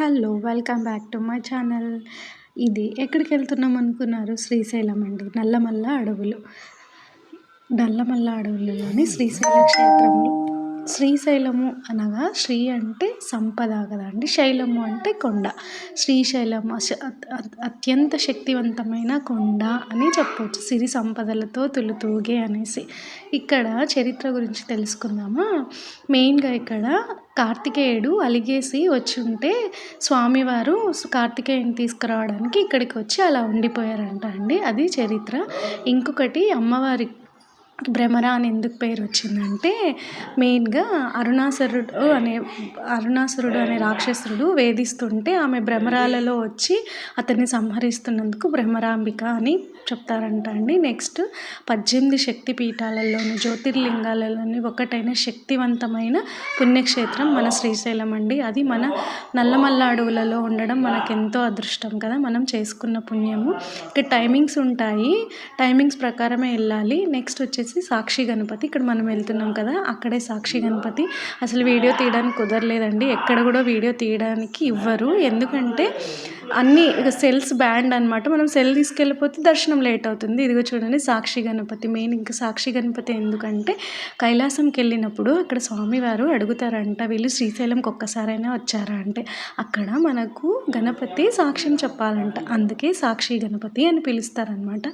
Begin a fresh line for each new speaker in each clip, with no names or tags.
Hello welcome back to my channel. ఇది ఎక్కడికి వెళ్తున్నాం అనుకున్నారు? శ్రీశైలం అండి. నల్లమల్ల అడవులు. నల్లమల్ల అడవులలోని శ్రీశైల క్షేత్రంలో శ్రీశైలము అనగా శ్రీ అంటే సంపద కదండి శైలము అంటే కొండ. శ్రీశైలం అత్యంత శక్తివంతమైన కొండ అని చెప్పవచ్చు సిరి సంపదలతో తులుతూగే అనేసి. ఇక్కడ చరిత్ర గురించి తెలుసుకుందామా? మెయిన్గా ఇక్కడ కార్తికేయుడు అలిగేసి వచ్చి ఉంటే స్వామివారు కార్తికేయుని తీసుకురావడానికి ఇక్కడికి వచ్చి అలా ఉండిపోయారంట అండి. అది చరిత్ర. ఇంకొకటి అమ్మవారి భ్రమర అని ఎందుకు పేరు వచ్చిందంటే మెయిన్గా అరుణాసురుడు అనే అరుణాసురుడు అనే రాక్షసుడు వేధిస్తుంటే ఆమె భ్రమరాలలో వచ్చి అతన్ని సంహరిస్తున్నందుకు భ్రమరాంబిక అని చెప్తారంట అండి. నెక్స్ట్ పద్దెనిమిది శక్తి పీఠాలలోని జ్యోతిర్లింగాలలోని ఒకటైన శక్తివంతమైన పుణ్యక్షేత్రం మన శ్రీశైలం అండి. అది మన నల్లమల్ల అడవులలో ఉండడం మనకెంతో అదృష్టం కదా మనం చేసుకున్న పుణ్యము. ఇక టైమింగ్స్ ఉంటాయి. టైమింగ్స్ ప్రకారమే వెళ్ళాలి. నెక్స్ట్ వచ్చేసి వచ్చేసి సాక్షి గణపతి ఇక్కడ మనం వెళ్తున్నాం కదా అక్కడే సాక్షి గణపతి. అసలు వీడియో తీయడానికి కుదరలేదండి. ఎక్కడ కూడా వీడియో తీయడానికి ఇవ్వరు. ఎందుకంటే అన్ని సెల్స్ బ్యాండ్ అనమాట మనం సెల్ తీసుకెళ్ళిపోతే దర్శనం లేట్ అవుతుంది. ఇదిగో చూడండి సాక్షి గణపతి. మెయిన్ ఇంకా సాక్షి గణపతి ఎందుకంటే కైలాసంకి వెళ్ళినప్పుడు అక్కడ స్వామివారు అడుగుతారంట వీళ్ళు శ్రీశైలంకి ఒక్కసారైనా వచ్చారా అంటే. అక్కడ మనకు గణపతి సాక్ష్యం చెప్పాలంట. అందుకే సాక్షి గణపతి అని పిలుస్తారనమాట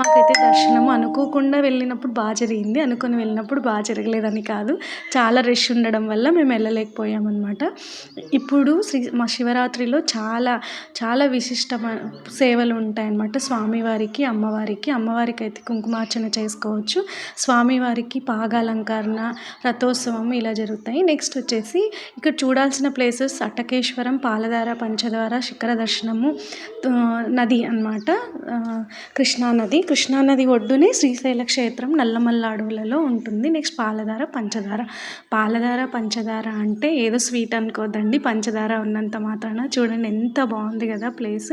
మాకైతే దర్శనం అనుకోకుండా వెళ్ళినప్పుడు బాగా జరిగింది. అనుకుని వెళ్ళినప్పుడు బాగా జరగలేదని కాదు. చాలా రష్ ఉండడం వల్ల మేము వెళ్ళలేకపోయామన్నమాట. ఇప్పుడు శ్రీ మా శివరాత్రిలో చాలా చాలా విశిష్టమైన సేవలు ఉంటాయన్నమాట. స్వామివారికి అమ్మవారికి. అమ్మవారికి అయితే కుంకుమార్చన చేసుకోవచ్చు. స్వామివారికి పాగాలంకరణ రథోత్సవం ఇలా జరుగుతాయి. నెక్స్ట్ వచ్చేసి ఇక్కడ చూడాల్సిన ప్లేసెస్ అట్టకేశ్వరం పాలధార పంచదార శిఖర దర్శనము నది అనమాట కృష్ణానది. కృష్ణానది ఒడ్డునే శ్రీశైల క్షేత్రం నల్ల నల్లమల్ల అడవులలో ఉంటుంది. నెక్స్ట్ పాలధార పంచదార పాలధార పంచదార అంటే ఏదో స్వీట్ అనుకోద్దండి. పంచదార ఉన్నంత మాత్రాన చూడండి ఎంత బాగుంది కదా ప్లేస్.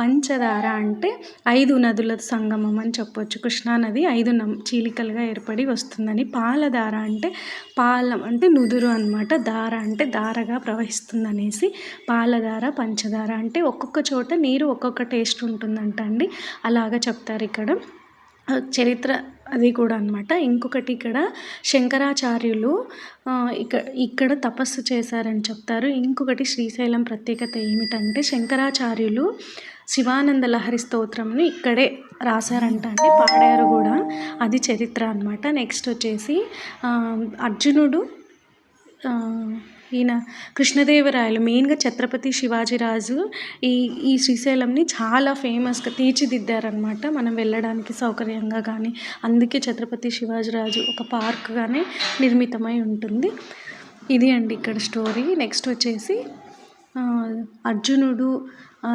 పంచదార అంటే ఐదు నదుల సంగమం అని చెప్పొచ్చు. కృష్ణానది ఐదు చీలికలుగా ఏర్పడి వస్తుందని. పాలధార అంటే పాలం అంటే నుదురు అనమాట దార అంటే దారగా ప్రవహిస్తుందనేసి పాలధార పంచదార అంటే ఒక్కొక్క చోట నీరు ఒక్కొక్క టేస్ట్ ఉంటుందంట అండి అలాగా చెప్తారు ఇక్కడ చరిత్ర అది కూడా అనమాట ఇంకొకటి ఇక్కడ శంకరాచార్యులు ఇక్కడ ఇక్కడ తపస్సు చేశారని చెప్తారు. ఇంకొకటి శ్రీశైలం ప్రత్యేకత ఏమిటంటే శంకరాచార్యులు శివానంద లహరి స్తోత్రంని ఇక్కడే రాశారంట అండి. పాడారు కూడా. అది చరిత్ర అనమాట నెక్స్ట్ వచ్చేసి అర్జునుడు ఈయన కృష్ణదేవరాయలు మెయిన్గా ఛత్రపతి శివాజీరాజు ఈ ఈ శ్రీశైలంని చాలా ఫేమస్గా తీర్చిదిద్దారనమాట మనం వెళ్ళడానికి సౌకర్యంగా కానీ అందుకే ఛత్రపతి శివాజీరాజు ఒక పార్క్గానే నిర్మితమై ఉంటుంది. ఇది అండి ఇక్కడ స్టోరీ. నెక్స్ట్ వచ్చేసి అర్జునుడు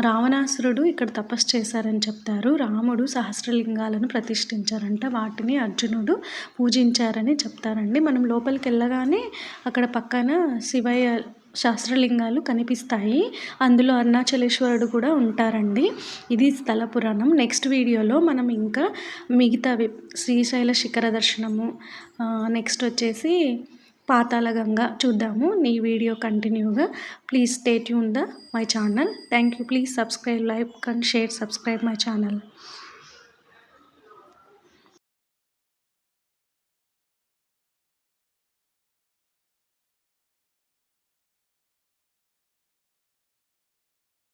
రావణాసురుడు ఇక్కడ తపస్సు చేశారని చెప్తారు. రాముడు సహస్రలింగాలను ప్రతిష్ఠించారంట. వాటిని అర్జునుడు పూజించారని చెప్తారండి. మనం లోపలికి వెళ్ళగానే అక్కడ పక్కన శివయ్య శాస్త్రలింగాలు కనిపిస్తాయి. అందులో అరుణాచలేశ్వరుడు కూడా ఉంటారండి. ఇది స్థల పురాణం. నెక్స్ట్ వీడియోలో మనం ఇంకా మిగతావి శ్రీశైల శిఖర దర్శనము నెక్స్ట్ వచ్చేసి పాతాళగంగ చూద్దాము. నీ వీడియో కంటిన్యూగా. Please stay tune the my channel. Thank you please subscribe like and share subscribe my channel.